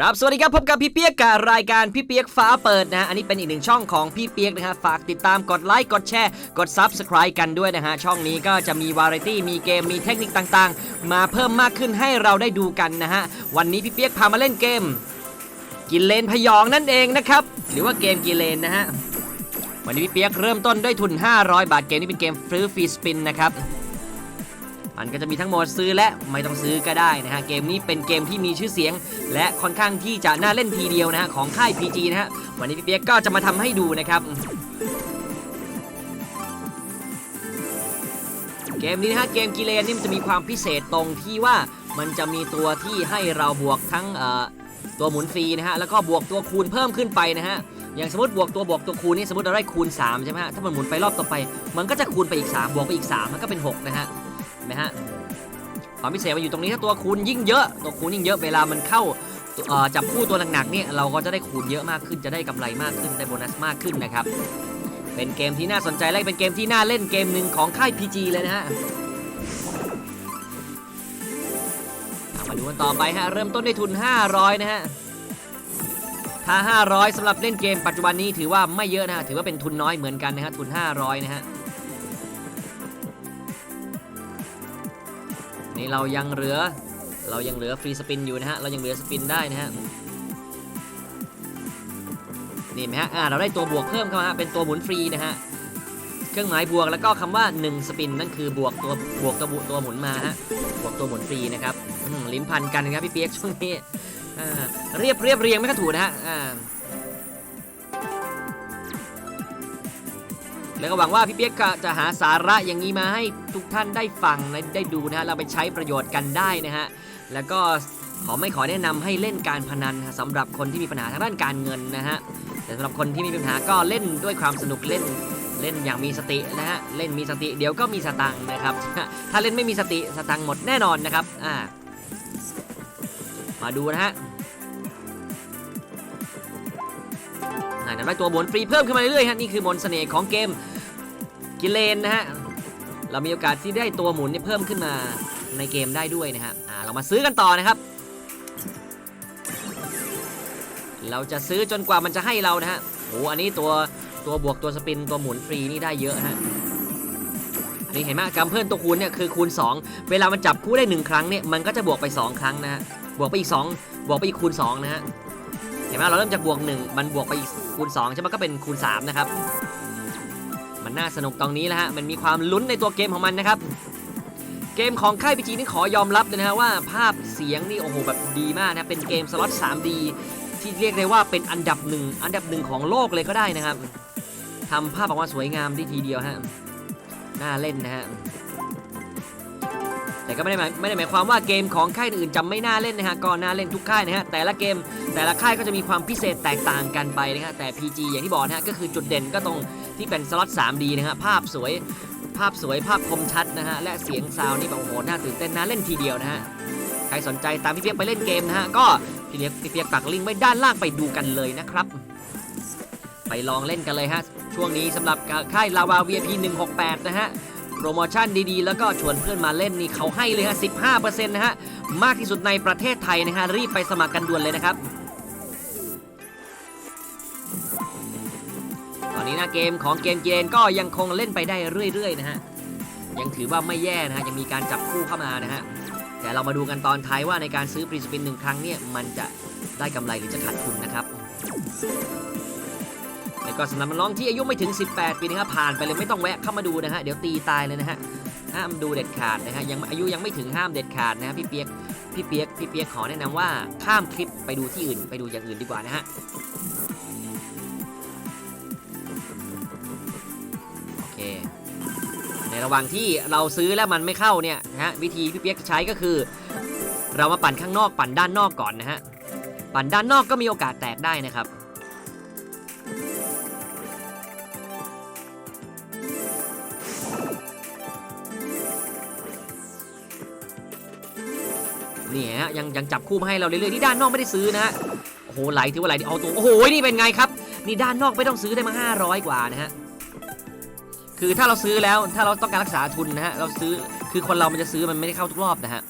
ครับ สวัสดีครับ พบกับพี่เปียกกับรายการพี่เปียกฟ้าเปิดนะฮะอันนี้เป็นอีกหนึ่งช่องของพี่เปียกนะฮะ ฝากติดตามกดไลค์ กดแชร์ กด Subscribe กันด้วยนะฮะ ช่องนี้ก็จะมีวาไรตี้ มีเกม มีเทคนิคต่างๆ มาเพิ่มมากขึ้นให้เราได้ดูกันนะฮะ วันนี้พี่เปียกพามาเล่นเกม กินเลนพยองนั่นเองนะครับ หรือว่าเกมกินเลนนะฮะ วันนี้พี่เปียกเริ่มต้นด้วยทุน 500 บาท เกมนี้เป็นเกมฟรีฟรีสปินนะครับ มันก็จะมีทั้งหมดซื้อและไม่ต้องซื้อก็ได้นะฮะเกมนี้เป็นเกมที่มีชื่อเสียง และค่อนข้างที่จะน่าเล่นทีเดียวนะฮะของค่าย PG นะฮะวันนี้พี่เปียกก็จะมาทำให้ดูนะครับเกมนี้นะฮะเกมกีเลนนี่มันจะมีความพิเศษตรงที่ว่ามันจะมีตัวที่ให้เราบวกทั้งตัวหมุนฟรีนะฮะแล้วก็บวกตัวคูณเพิ่มขึ้นไปนะฮะอย่างสมมติบวกตัวบวกตัวคูณนี่สมมติเราได้คูณ3ใช่ไหมฮะถ้ามันหมุนไปรอบต่อไป มันก็จะคูณไปอีก 3 บวกไปอีก 3 มันก็เป็น 6 นะฮะ ไหมฮะความพิเศษมันอยู่ตรงนี้ถ้าตัวคูณยิ่งเยอะ ตัวคูณยิ่งเยอะเวลามันเข้าจับคู่ตัวหนักๆเนี่ยเราก็จะได้คูณเยอะมากขึ้นจะได้กำไรมากขึ้นได้โบนัสมากขึ้นนะครับเป็นเกมที่น่าสนใจและเป็นเกมที่น่าเล่นเกมหนึ่งของค่าย PG เลยนะฮะมาดูกันต่อไปฮะเริ่มต้นด้วยทุน 500 นะฮะถ้า 500สำหรับเล่นเกมปัจจุบันนี้ถือว่าไม่เยอะนะฮะถือว่าเป็นทุนน้อยเหมือนกันนะฮะทุน 500 นะฮะ นี่เรายังเหลือ เรายังเหลือฟรีสปินอยู่นะฮะ เรายังเหลือสปินได้นะฮะ นี่นไหมฮะ อ่า เราได้ตัวบวกเพิ่มเข้ามาเป็นตัวหมุนฟรีนะฮะ เครื่องหมายบวกแล้วก็คำว่า 1 สปินนั่นคือบวกตัวบวกตัวบุตัวหมุนมาฮะ บวกตัวหมุนฟรีนะครับลิ้นพันกันครับพี่เปียกช่วงนี้เรียบเรียบเรียงไม่ก็ถูกนะฮะ แล้วก็หวังว่าพี่เปียกจะหาสาระอย่างนี้มาให้ทุกท่านได้ฟังได้ดูนะฮะเราไปใช้ประโยชน์กันได้นะฮะแล้วก็ขอไม่ขอแนะนำให้เล่นการพนันฮะสำหรับคนที่มีปัญหาทางด้านการเงินนะฮะแต่สำหรับคนที่ไม่มีปัญหาก็เล่นด้วยความสนุกเล่นเล่นอย่างมีสตินะฮะเล่นมีสติเดี๋ยวก็มีสตังค์นะครับ ถ้าเล่นไม่มีสติสตังค์หมดแน่นอนนะครับอ่ามาดูนะฮะ อ่าได้ตัวบนฟรีเพิ่มขึ้นมาเรื่อยๆฮะนี่คือมนต์เสน่ห์ของเกมกิเลนนะฮะเรามีโอกาสที่ได้ตัวหมุนเนี่ยเพิ่มขึ้นมาในเกมได้ด้วยนะฮะอ่าเรามาซื้อกันต่อนะครับ เราจะซื้อจนกว่ามันจะให้เรานะฮะโอ้อันนี้ตัวตัวบวกตัวสปินตัวหมุนฟรีนี่ได้เยอะฮะอันนี้เห็นไหมกำเพิ่มตัวคูณเนี่ยคือคูณ 2 เวลามันจับคู่ได้ 1 ครั้งเนี่ยมันก็จะบวกไป 2 ครั้งนะฮะบวกไปอีก 2 บวกไปอีกคูณ2นะฮะ ห็นไหมเราเริ่มจากบวก 1 มันบวกไปอีกคูณ2ใช่ไหมก็เป็นคูณ3นะครับ มันน่าสนุกตรงนี้แหละฮะ มันมีความลุ้นในตัวเกมของมันนะครับ เกมของค่ายพีจีนี่ขอยอมรับเลยนะฮะว่าภาพเสียงนี่โอ้โหแบบดีมากนะ เป็นเกมสล็อต 3D ที่เรียกได้ว่าเป็นอันดับหนึ่งอันดับหนึ่งของโลกเลยก็ได้นะครับทำภาพออกมาสวยงามได้ทีเดียวฮะ น่าเล่นนะฮะ แต่ก็ไม่ได้หมายไม่ได้หมายความว่าเกมของค่ายอื่นจะไม่น่าเล่นนะฮะก็น่าเล่นทุกค่ายนะฮะแต่ละเกมแต่ละค่ายก็จะมีความพิเศษแตกต่างกันไปนะฮะแต่ PG อย่างที่บอกนะฮะก็คือจุดเด่นก็ตรงที่เป็นสล็อต 3D นะฮะภาพสวยภาพสวยภาพคมชัดนะฮะและเสียงซาวนี่แบบโอ้โหน่าตื่นเต้นน่าเล่นทีเดียวนะฮะใครสนใจตามพี่เปียกไปเล่นเกมนะฮะก็พี่เปียกพี่เปียกปักลิงก์ไว้ด้านล่างไปดูกันเลยนะครับไปลองเล่นกันเลยฮะช่วงนี้สำหรับค่ายลาวา VIP 168 นะฮะ โปรโมชั่นดีๆ แล้วก็ชวนเพื่อนมาเล่นนี่เขาให้เลยฮะ 15%นะฮะ มากที่สุดในประเทศไทยนะฮะ รีบไปสมัครกันด่วนเลยนะครับ ตอนนี้นะเกมของเกมเกมก็ยังคงเล่นไปได้เรื่อยๆนะฮะ ยังถือว่าไม่แย่นะฮะ ยังมีการจับคู่เข้ามานะฮะ แต่เรามาดูกันตอนท้ายว่าในการซื้อปรีสปินหนึ่งครั้งเนี่ยมันจะได้กำไรหรือจะขาดทุนนะครับ แล้วก็สำหรับน้องที่อายุไม่ถึง 18 ปีนะครับผ่านไปเลยไม่ต้องแวะเข้ามาดูนะฮะเดี๋ยวตีตายเลยนะฮะห้ามดูเด็ดขาดนะฮะยังอายุยังไม่ถึงห้ามเด็ดขาดนะฮะพี่เปียกพี่เปียกพี่เปียกขอแนะนำว่าข้ามคลิปไปดูที่อื่น ไปดูอย่างอื่นดีกว่านะฮะโอเคในระหว่างที่เราซื้อแล้วมันไม่เข้าเนี่ยนะฮะวิธีพี่เปียกใช้ก็คือ เรามาปั่นข้างนอกปั่นด้านนอกก่อนนะฮะปั่นด้านนอกก็มีโอกาสแตกได้นะครับ นี่ฮะยังยังจับคู่มาให้เราเรื่อยๆนี่ด้านนอกไม่ได้ซื้อนะฮะโอ้โหไหลถือว่าไหลดีเอาตัวโอ้โหนี่เป็นไงครับ นี่ด้านนอกไม่ต้องซื้อได้มา 500 กว่านะฮะคือถ้าเราซื้อแล้วถ้าเราต้องการรักษาทุนนะฮะเราซื้อคือคนเรามันจะซื้อมันไม่ได้เข้าทุกรอบนะฮะ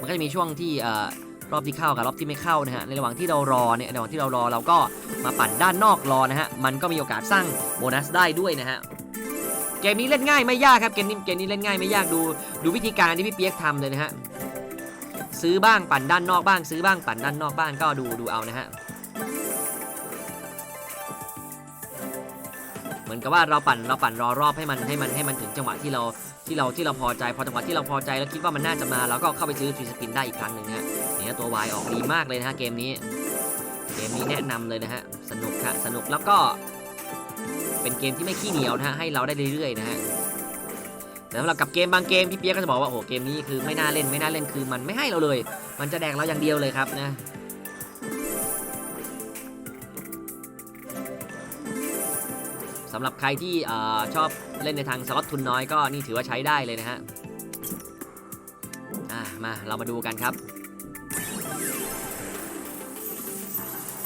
มันก็จะมีช่วงที่เอ่อรรอบที่เข้ากับรอบที่ไม่เข้านะฮะในระหว่างที่เรารอเนี่ยในระหว่างที่เรารอเราก็มาปั่นด้านนอกรอนะฮะมันก็มีโอกาสสร้างโบนัสได้ด้วยนะฮะเกมนี้เล่นง่ายไม่ยากครับเกมนี้เกมนี้เล่นง่ายไม่ยากดูดูวิธีการที่พี่เปียกทำเลยนะฮะ ซื้อบ้างปั่นด้านนอกบ้าง ซื้อบ้างปั่นด้านนอกบ้างก็ดูดูเอานะฮะเหมือนกับว่าเราปั่นเราปั่นรอรอบให้มันให้มันให้มันถึงจังหวะที่เราที่เราที่เราพอใจพอจังหวะที่เราพอใจแล้วคิดว่ามันน่าจะมาเราก็เข้าไปซื้อฟรีสปินได้อีกครั้งหนึ่งฮะเนี่ยตัววายออกดีมากเลยนะฮะเกมนี้ เกมนี้แนะนำเลยนะฮะสนุกค่ะสนุกแล้วก็ เป็นเกมที่ไม่ขี้เหนียวนะฮะให้เราได้เรื่อยๆนะฮะ แต่สำหรับกับเกมบางเกมพี่เปียกก็จะบอกว่าโอ้เกมนี้คือไม่น่าเล่นไม่น่าเล่นคือมันไม่ให้เราเลย มันจะแดกเราอย่างเดียวเลยครับนะสำหรับใครที่อชอบเล่นในทางสล็อตทุนน้อยก็นี่ถือว่าใช้ได้เลยนะฮะมาเรามาดูกันครับ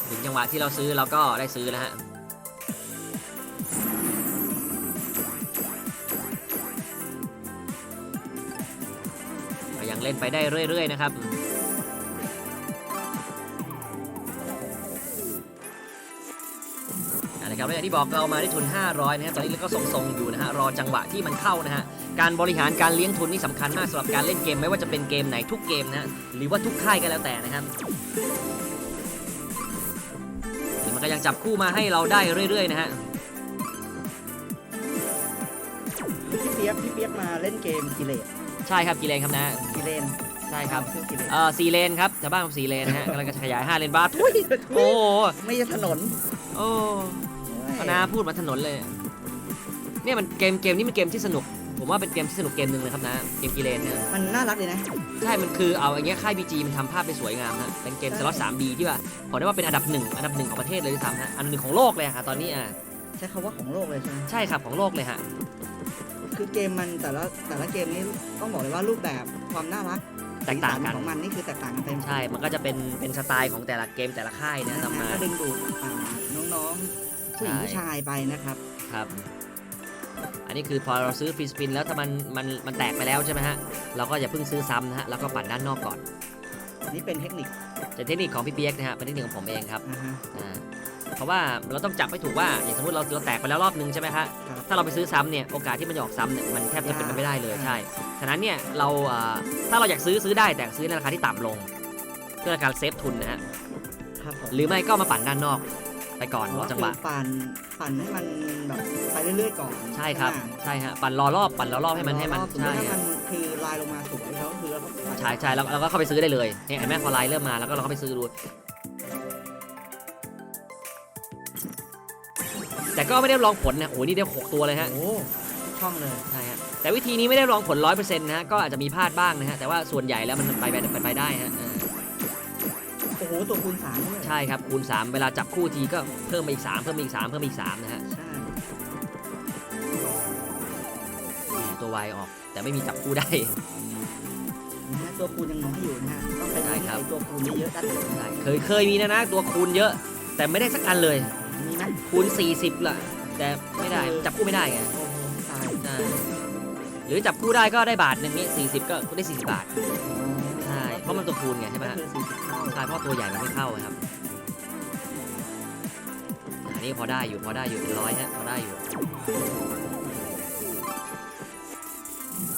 ถึงจังหวะที่เราซื้อเราก็ได้ซื้อแล้วฮะ ล่นไปได้เรื่อย ๆ นะครับนะครับแล้วอย่างที่บอกเรามาได้ทุน 500 นะฮะตอนนี้เราก็ทรงๆอยู่นะฮะรอจังหวะที่มันเข้านะฮะการบริหารการเลี้ยงทุนนี่สำคัญมากสำหรับการเล่นเกมไม่ว่าจะเป็นเกมไหนทุกเกมนะฮะหรือว่าทุกค่ายก็แล้วแต่นะครับมันก็ยังจับคู่มาให้เราได้เรื่อย ๆ นะฮะพี่เปียกพี่เปียกมาเล่นเกมกิเลส ใช่ครับกี่เลนครับนะกิเลนใช่ครับ ชื่อกิเลนเอ่อสี่เลนครับชาวบ้านผมสี่เลนนะฮะกำลังจะขยาย5เลนบ้าทุยโอ้โหไม่ใช่ถนนโอ้พนาพูดมาถนนเลย เนี่ยมันเกมเกมนี้เป็นเกมที่สนุก ผมว่าเป็นเกมที่สนุกเกมหนึ่งเลยครับนะ เกมกีเลนเนี่ย มันน่ารักเลยนะ ใช่ มันคือเอาอย่างเงี้ยค่ายบีจีมันทำภาพไปสวยงามฮะ เป็นเกมสล็อต 3D ที่ว่าผมได้ว่าเป็นอันดับหนึ่งอันดับหนึ่งของประเทศเลยด้วยซ้ำฮะ อันดับหนึ่งของโลกเลยอะตอนนี้อะ ใช้คำว่าของโลกเลยใช่ไหมใช่ครับของโลกเลยฮะ คือเกมมันแต่ละแต่ละเกมนี้ต้องบอกเลยว่ารูปแบบความน่ารักแตกต่างกันสีสัของมันนี่คือแตกต่างกันเต็มใช่ มันก็จะเป็นเป็นสไตล์ของแต่ละเกมแต่ละค่ายนะนำมาก็ดึงดูดอ่าน้องๆผู้หญิงใช่ผู้ชายไปนะครับครับ อันนี้คือพอเราซื้อฟรีสปินแล้วถ้ามันมันมันแตกไปแล้วใช่ไหมฮะเราก็อย่าเพิ่งซื้อซ้ำนะฮะแล้วก็ปั่นด้านนอกก่อนนี่เป็นเทคนิคเป็นเทคนิคของพี่เปียกนะฮะเป็นเทคนิคของผมเองครับนะฮะอ่า เพราะว่าเราต้องจับให้ถูกว่าอย่างสมมติเราเราแตกไปแล้วรอบนึงใช่ไหมฮะครับถ้าเราไปซื้อซ้ำเนี่ยโอกาสที่มันจะออกซ้ำเนี่ยมันแทบจะเป็นไปไม่ได้เลยใช่ฉะนั้นเนี่ยเราอ่าถ้าเราอยากซื้อซื้อได้แต่ซื้อในราคาที่ต่ำลง เพื่อการเซฟทุนนะฮะครับผมหรือไม่ก็มาปั่นด้านนอก ไปก่อนรอจังหวะ คือปั่นปั่นให้มันแบบไปเรื่อยๆก่อนใช่ครับ ไหมใช่ฮะปั่นรอรอบปั่นรอรอบให้มันให้มันรอบสมใช่ติถ้าฮะ มันคือลายลงมาสวยแล้วคือเราก็ปั่น ใช่ใช่แล้วเราก็เข้าไปซื้อได้เลยเนี่ยเห็นไหมพอไลน์เริ่มมาแล้วก็เราเข้าไปซื้อดู แต่ก็ไม่ได้ลองผลนะโอ้โหนี่ได้ 6 ตัวเลยฮะโอ้ช่องเลยใช่ฮะแต่วิธีนี้ไม่ได้ลองผล 100%นะฮะก็อาจจะมีพลาดบ้างนะฮะแต่ว่าส่วนใหญ่แล้วมันไปไปไปไปได้ฮะอ่าโอ้โหตัวคูณสามด้วยใช่ครับคูณ 3 เวลาจับคู่ทีก็เพิ่มมาอีก 3 เพิ่มมาอีก 3 เพิ่มมาอีก 3 นะฮะใช่เนี่ยตัววายออก แต่ไม่มีจับคู่ได้นะฮะตัวคูณยังน้อยอยู่นะฮะต้องไปใช่ที่ครับไอ้ตัวคูณเยอะๆกันใช่เคยเคยมีนะนะตัวคูณเยอะ แต่ไม่ได้สักอันเลยมีไหม คูณ 40ล่ะ แต่ไม่ได้จับคู่ไม่ได้ไงหตายใช่หรือจับคู่ได้ก็ได้บาทหนึ่งนี่สี่สิบก็ได้สี่สิบบาทใช่เพราะมันตัวคูณไงใช่ไหมฮะใช่เพราะตัวใหญ่มันไม่เข้าครับอันนี้พอได้อยู่พอได้อยู่เป็นร้อยฮะพอได้อยู่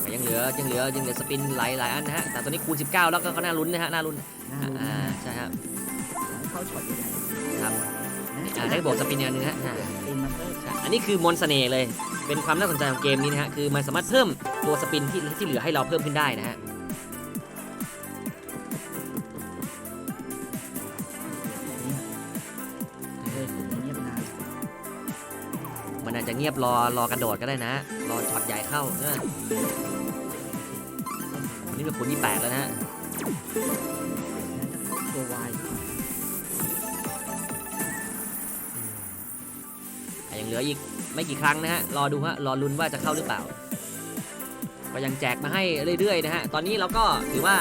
แต่ยังเหลือยังเหลือยังเหลือสปินหลายหลายอันนะฮะแต่ตอนนี้คูณ 19 แล้วก็น่าลุ้นนะฮะน่าลุ้นอ่าใช่ฮะเข้าช็อตใหญ่ อ่าได้บวกสปินอันหนึงฮะอ่าปินมาเพิ่มใช่อันนี้คือมนต์เสน่ห์เลย เป็นความน่าสนใจของเกมนี้นะฮะ คือมันสามารถเพิ่มตัวสปินที่ที่เหลือให้เราเพิ่มขึ้นได้นะฮะเออเงียบนานมันอาจจะเงียบรอรอกระโดดก็ได้นะ รอช็อตใหญ่เข้าเนอะนี่เป็นคูณที่แปดแล้วนะฮะตัววาย เหลืออีกไม่กี่ครั้งนะฮะ รอดูฮะ รอลุ้นว่าจะเข้าหรือเปล่า ก็ยังแจกมาให้เรื่อยๆนะฮะ ตอนนี้เราก็ถือว่า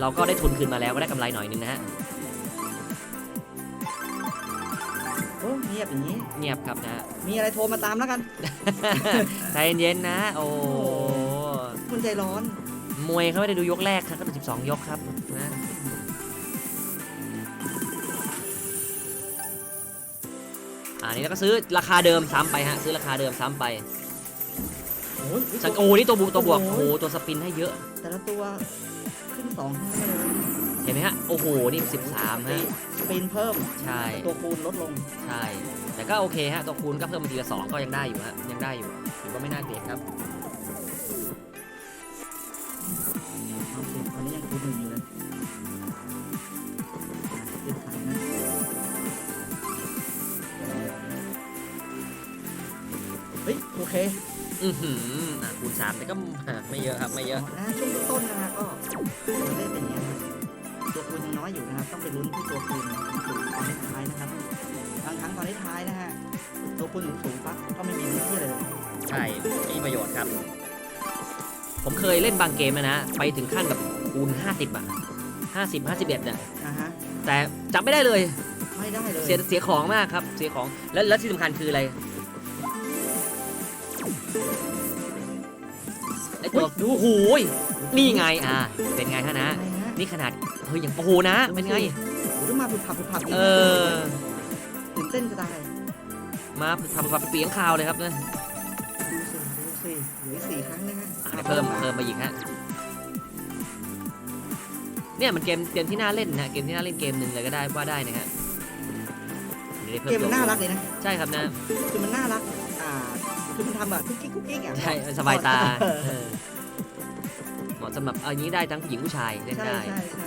เราก็ได้ทุนคืนมาแล้วก็ได้กำไรหน่อยหนึงนะฮะโอ้เงียบอย่างนี้ เงียบครับนะฮะ มีอะไรโทรมาตามแล้วกัน ใจเย็นๆนะ โอ้คุณใจร้อน มวยเขาไม่ได้ดูยกแรกครับก็ดู12 ยกครับนะ อ่านี่แล้วก็ซื้อราคาเดิมซ้ำไปฮะซื้อราคาเดิมซ้ำไปโอ้ยสังโอ้นี่ตัวบุกตัวบวกโอ้โหตัวสปินให้เยอะ แต่ละตัวขึ้นสองทั้งนั้นเลยเห็นไหมฮะโอ้โหนี่13ฮะสปินเพิ่มใช่ตัวคูณลดลงใช่ แต่ก็โอเคฮะตัวคูณก็เพิ่มมาทีละสองก็ยังได้อยู่ฮะยังได้อยู่ถือว่าไม่น่าเกลียดครับเอาสิตอนนี้ยังคูณหนึ่งอยู่เลย อเคอือหืออะคูณสามแต่ก็ไม่เยอะครับไม่เยอะนะช่วงต้นๆนะฮะก็ไม่ได้เป็นอย่างนี้ยครับตัวคูณยังน้อยอยู่นะครับต้องไปลุ้นที่ตัวคูณสูงตอนท้ายๆนะครับบางครั้งตอนท้ายๆนะฮะตัวคูณสูงๆปั๊บก็ไม่มีพื้นที่เลยใช่ไม่มีประโยชน์ครับ ผมเคยเล่นบางเกมนะ ไปถึงขั้นแบบคูณ50อะ50 51เนี่ยนะฮะแต่จำไม่ได้เลยไม่ได้เลยเสียเสียของมากครับเสียของแล้วแล้วที่สำคัญคืออะไร ไอตัวดูโอ้โหยนี่ไงอ่าเป็นไงฮะนะ อะไรฮะนี่ขนาดเฮ้ยยังโอ้โหนะ เป็นไง โอ้โหต้องมาผุดผับผุดผับกเออ ตื่นเต้นจะตายมาทำความเปลี่ยนข่าวเลยครับนะดูสิดูสิเหลืออกสี่ครั้งนะฮะอะเดี๋ยวเพิ่มเพิ่มมาอีกฮะเนี่ยมันเกมเกมที่น่าเล่นนะเกมที่น่าเล่นเกมหนึ่งเลยก็ได้ว่าได้นะฮะดี๋ยวได้เกพิ่มมันน่ารักเลยนะ ใช่ครับนะ คือมันน่ารัก อ่าคือมันทำแบบกุ๊กกิ๊กกุ๊กกิ๊กอะใช่สบายตาเออเออเหมาะสำหรับเอาอย่างนี้ได้ทั้งผู้หญิงผู้ชายเล่นใช่ได้ ใช่ใช่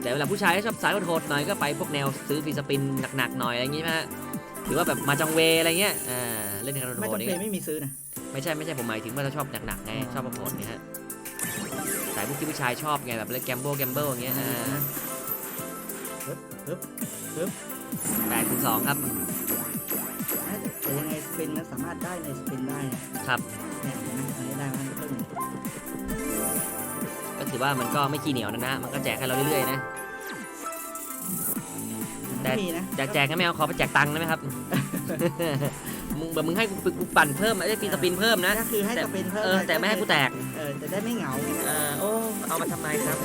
แต่เวลาผู้ชายที่ชอบสายโหดๆหน่อยก็ไปพวกแนวซื้อฟรีสปินหนักๆหน่อยอะไรอย่างงี้นะฮะหรือว่าแบบมาจังเวอะไรเงี้ยอ่าเล่นกันไม่โหดจำๆนี่เป็นไม่มีซื้อนะ ไม่ใช่ไม่ใช่ผมหมายถึงว่าถ้าชอบหนักๆไงอ๋อชอบโหดๆเนี่ยฮะสายพวกที่ผู้ชายชอบไงแบบเล่นแกมโบแกมเบิลอย่างเงี้ยอ่าปึ๊บปึ๊บปึ๊บแปดคูณสองครับแต่ยังไงสปิ นมันสามารถได้ในสปินได้นะครับเนี่ยเห็นไหมอันนี้ได้มันก็เพิ่มก็ถือว่ามันก็ไม่ขี้เหนียวนะนะมันก็แจกให้เราเรื่อยๆนะแต่ไม่มีนะแจกแจกก็ไม่เอาขอไปแจกตังค์ได้ไหมครับมึงแบบมึงให้กูกูปั่นเพิ่มได้ฟรีสปินเพิ่มนะก็คือให้แต่สปินเพิ่มเออแต่ไม่ให้กูแตกเออจะได้ไม่เหงาไงเออโอ้เอามาทำไมครับ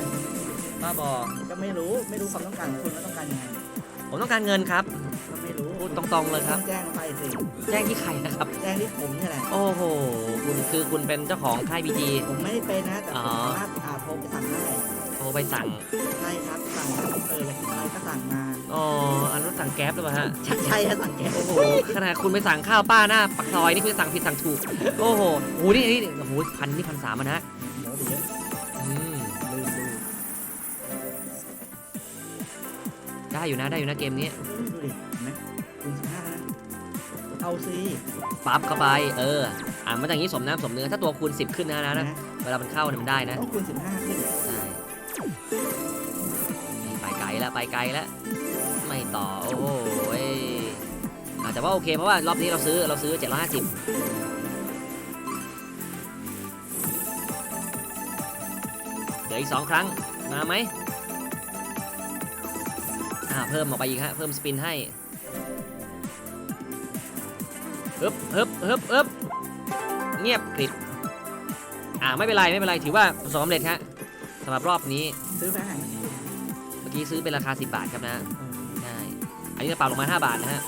บ้าบอก็ไม่รู้ไม่รู้ความต้องการของคุณว่าต้องการยังไงผมต้องการเงินครับ ก็ไม่รู้พูดตรงๆเลยครับต้องแจ้งไปสิ แจ้งที่ใครนะครับ แจ้งที่ผมนี่แหละ โอ้โห คุณคือคุณเป็นเจ้าของค่ายบีจี ผมไม่ได้เป็นนะ แต่อ๋ผมอสามารถอ่าโทรไปสั่งได้โทรไปสั่ง ใช่ครับ สั่งเอออยากกินอะไรก็สั่งมา อ๋อ อันนั้นสั่งแก๊ปหรือเปล่าฮะ ใช่ใช่ฮะสั่งแก๊สโอ้โห ขนาดคุณไปสั่งข้าวป้าหน้าปักซอยนี่คุณสั่งผิดสั่งถูก โอ้โหโอ้โหนี่นี่โอ้โหพันนี่พันสามนะเดี๋ยวเดี๋ยวอืม ลืมดูได้อยู่นะได้อยู่นะเกมนี้ ดูดิ เอาสิปั๊บเข้าไปเออ อ่ามันอย่างนี้สมน้ำสมเนื้อถ้าตัวคูณ10 ขึ้นนะนะนะนะเวลามันเข้าเนี่ยมันได้นะต้องคูณสิบห้าขึ้นใช่นี่ไปไกลแล้วไปไกลแล้วไม่ต่อโอ้โหยอะแต่ว่าโอเคเพราะว่ารอบนี้เราซื้อเราซื้อ 750 เหลืออีกสองครั้งมาไหมอ่าเพิ่มออกไปอีกฮะเพิ่มสปินให้ ฮึบฮึบฮึบฮึบเงียบกริบอ่าไม่เป็นไรไม่เป็นไรถือว่าประสบความสำเร็จฮะสำหรับรอบนี้ซื้อไปหาเมื่อกี้ซื้อเป็นราคา 10 บาทครับนะใช่อันนี้จะปรับลงมา 5 บาทนะฮะ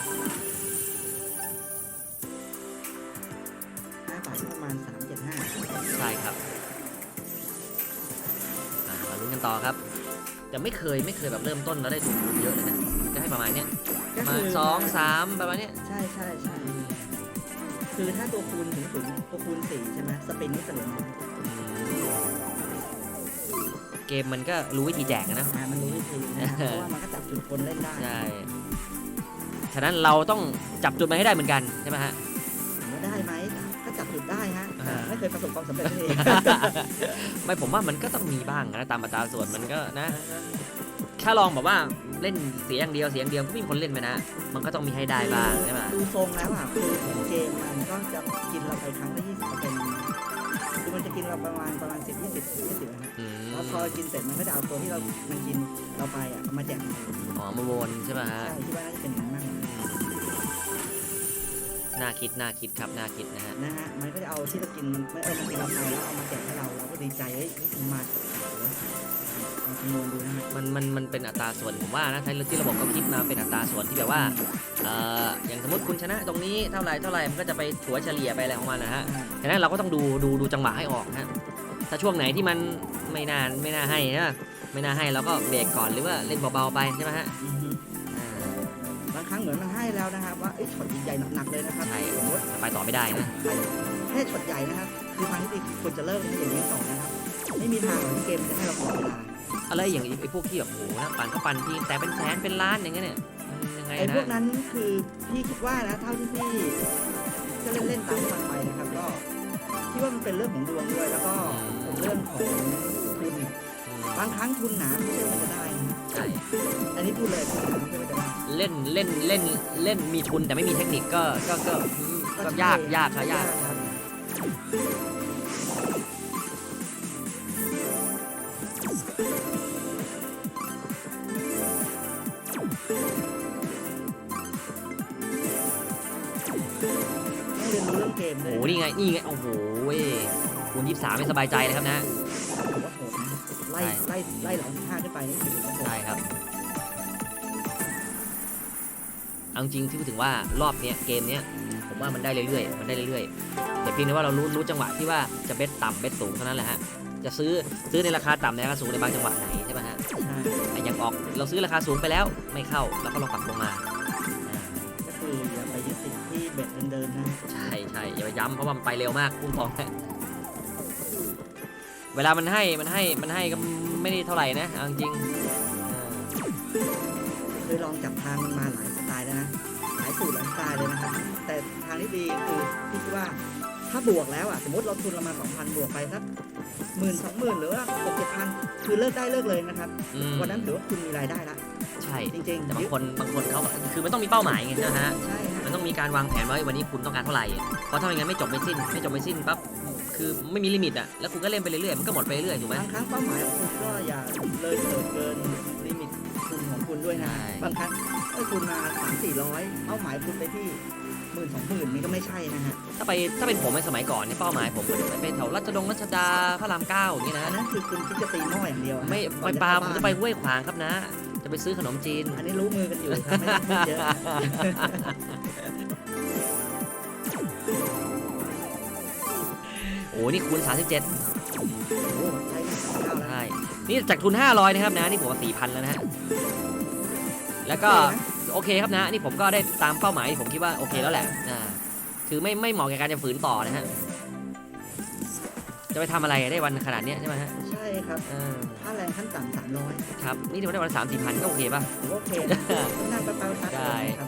ห้าบาทประมาณสามเจ็ดห้าใช่ครับอ่ามาลุ้นกันต่อครับแต่ไม่เคยไม่เคยแบบเริ่มต้นแล้วได้ถูกเยอะเลยนะก็ให้ประมาณเนี้ยก็มาคือสองสามประมาณเนี้ยใช่ใช่ใช่ คือถ้าตัวคูณถึงสูงตัวคูณสี่ใช่ไหมสปินนี่จะเหลือน้อยอืมเกมมันก็รู้วิธีแจกอะนะ อ่ามันรู้วิธีนะเพราะว่ามันก็จับจุดคนเล่นได้ใช่ ฉะนั้นเราต้องจับจุดมาให้ได้เหมือนกันใช่ไหมฮะ ถามว่าได้ไหมก็จับจุดได้ฮะแต่อ่า ไม่เคยประสบความสำเร็จเลย ไม่ผมว่ามันก็ต้องมีบ้างนะตามอัตราส่วนมันก็นะ ถ้าลองแบบว่าเล่นเสียอย่างเดียวเสียอย่างเดียวก็ไมมีคนเล่นไปนะ มันก็ต้องมีให้ได้บ้างใช่ไหมดูทรงแล้วอะคือเกมมันก็จะกินเราไปครั้งละยี่สิบเปอร์เซ็นต์คือมันจะกินเราประมาณประมาณสิบยี่สิบยี่สิบนะฮะอืมแล้วพอกินเสร็จมันก็จะเอาตัวที่เรา มันกินเราไปอะเอามาแจกเราอ๋อมาวนใช่ไหมฮะใช่ที่ว่าน่าจะเป็นอย่างนั้นมากกว่าน่าคิดน่าคิดครับน่าคิดนะฮะนะฮะมันก็จะเอาที่เรากินมันไม่เออมันกินเราไปแล้วเอามาแจกให้เราเราก็ดีใจเฮ้ยนี่มันมาจากไหนวะ ลองคำนวณดูนะฮะมันมันมันเป็นอัตราส่วนผมว่านะที่ที่ระบบเขาคิดมาเป็นอัตราส่วนที่แบบว่าเอ่ออย่างสมมติคุณชนะตรงนี้เท่าไหร่เท่าไหร่มันก็จะไปถัวเฉลี่ยไปอะไรของมันนะฮะฉะนั้นเราก็ต้องดูดูดูจังหวะให้ออกนะฮะถ้าช่วงไหนที่มันไม่นานไม่น่าให้นะไม่น่าให้เราก็เบรกก่อนหรือว่าเล่นเบาๆไปใช่ไหมฮะอือฮึอ่า บางครั้งเหมือนมันให้แล้วนะครับ ว่าไอ้ยช็อตใหญ่ๆหนักๆเลยนะครับใช่ สมมติไปต่อไม่ได้นะให้ช็อตใหญ่นะครับคือทางที่ดีควรจะเลิกอย่างนี้ต่อนะครับ ไม่มีทางหรอกที่เกมจะให้เราต่อเวลา อะไรอย่างไอ้พวกที่แบบโอ้โหนะปั่นก็ปั่นทีแต่เป็นแสนเป็นล้านอย่างเงี้ยเนี่ยมันยังไงไอ้นะพวกนั้นคือพี่คิดว่านะเท่าที่พี่จะเล่นเล่นๆตามฟังไปนะครับ ก็คิดว่ามันเป็นเรื่องของดวงด้วย แล้วก็เป็นเรื่องของทุนอืมบางครั้งทุนหนาไม่ใช่ว่าจะได้นะใช่อันนี้พูดเลยทุนหนาไม่ใช่ว่าจะได้ เล่นเล่นเล่นเล่นมีทุนแต่ไม่มีเทคนิคก็ก็ก็อืมก็ยากยากครับยาก ครับ นี่ไงนี่ไง โอ้โหเว้ยคูณยี่สามไม่สบายใจเลยครับนะถือว่าโหดนะ ไล่ไล่ไล่หลังห้าขึ้นไปนี่ถือว่าโหดใช่ครับ เอาจริงที่พูดถึงว่ารอบเนี้ยเกมเนี้ยผมว่ามันได้เรื่อยๆ มันได้เรื่อยๆ แต่เพียงแต่ว่าเรารู้รู้จังหวะที่ว่าจะเบ็ดต่ำเบ็ดสูงเท่านั้นแหละฮะ จะซื้อซื้อในราคาต่ำในราคาสูงในบางจังหวะไหนใช่ไหมฮะใช่ไอ้อยังออกเราซื้อราคาสูงไปแล้วไม่เข้าแล้วก็ลองปรับลงมา ย่าไปย้ำเพราะว่ามันไปเร็วมากพุ่งทองฮะเวลามันให้มันให้มันให้ก็ไม่ได้เท่าไหร่นะเอาจริงๆอ่าเคยลองจับทางมันมาหลายสไตล์แล้วนะหลายสูตรหลายสไตล์เลยนะครับแต่ทางที่ดีคือพี่คิดว่าถ้าบวกแล้วอะสมมติเราทุนเรามา2,000 บวกไปสักหมื่นสองหมื่นหรือว่าหกเจ็ดพันคือเลิกได้เลิกเลยนะครับอืมวันนั้นถือว่าคุณมีรายได้ละใช่จริงๆแต่บายึงดคนบางคนเขาคือมันต้องมีเป้าหมายไงนะฮะใช่ฮะ มันต้องมีการวางแผนว่าวันนี้คุณต้องการเท่าไหร่เพราะถ้าไม่งั้นไม่จบไม่สิ้น ไม่จบไม่สิ้นปั๊บคือไม่มีลิมิตอะแล้วคุณก็เล่นไปเรื่อยๆมันก็หมดไปเรื่อยๆถูกไหมบางครั้งเป้าหมายของคุณก็อย่าเลยเถิดเกินลิมิตทุนของคุณด้วยนะใช่บางครั้งเอ้ยคุณมาสามสี่ร้อยเป้าหมายคุณไปที่หมื่นสองหมื่นนี่ก็ไม่ใช่นะฮะถ้าไปถ้าเป็นผมในสมัยก่อนเนี่ยเป้าหมายผมก็จะไปแถวรัชดงรัชดาพระรามเก้าอย่างนี้นะอันนั้นคือคุณคิดจะตีหม้ออย่างเดียวอะไม่ก่ไปอนปลาเข้ผมบ้นจะไปห้วยขวางครับนะ จะไปซื้อขนมจีน อันนี้รู้มือกันอยู่ครับไม่ต้องพูดเยอะ อ้นี่คูณ 37โอ้ใช้สองเท่าแล้วใช่นี่จากทุน 500 นะครับนะ นี่ผมว่า4,000 แล้วนะฮะ แล้วก็โอเคครับนะ นี่ผมก็ได้ตามเป้าหมายที่ผมคิดว่าโอเคแล้วแหละ อ่า คือไม่ไม่เหมาะกับการจะฝืนต่อนะฮะ จะไปทำอะไรได้วันขนาดเนี้ยใช่ไหมฮะ ใช่ครับเออค่าแรงขั้นต่ำสามร้อยครับ นี่ถือว่าได้วันละสามสี่พันก็โอเคป่ะถือว่าโอเคนะนั่งไปเปล่าๆชัดได้ ครับ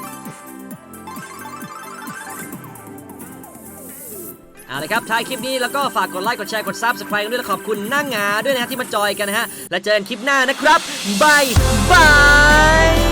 เอาละครับท้ายคลิปนี้แล้วก็ฝากกดไลค์กดแชร์กด Subscribe กันด้วยและขอบคุณนั่งงาด้วยนะฮะที่มาจอยกันนะฮะแล้วเจอกันคลิปหน้านะครับบายบาย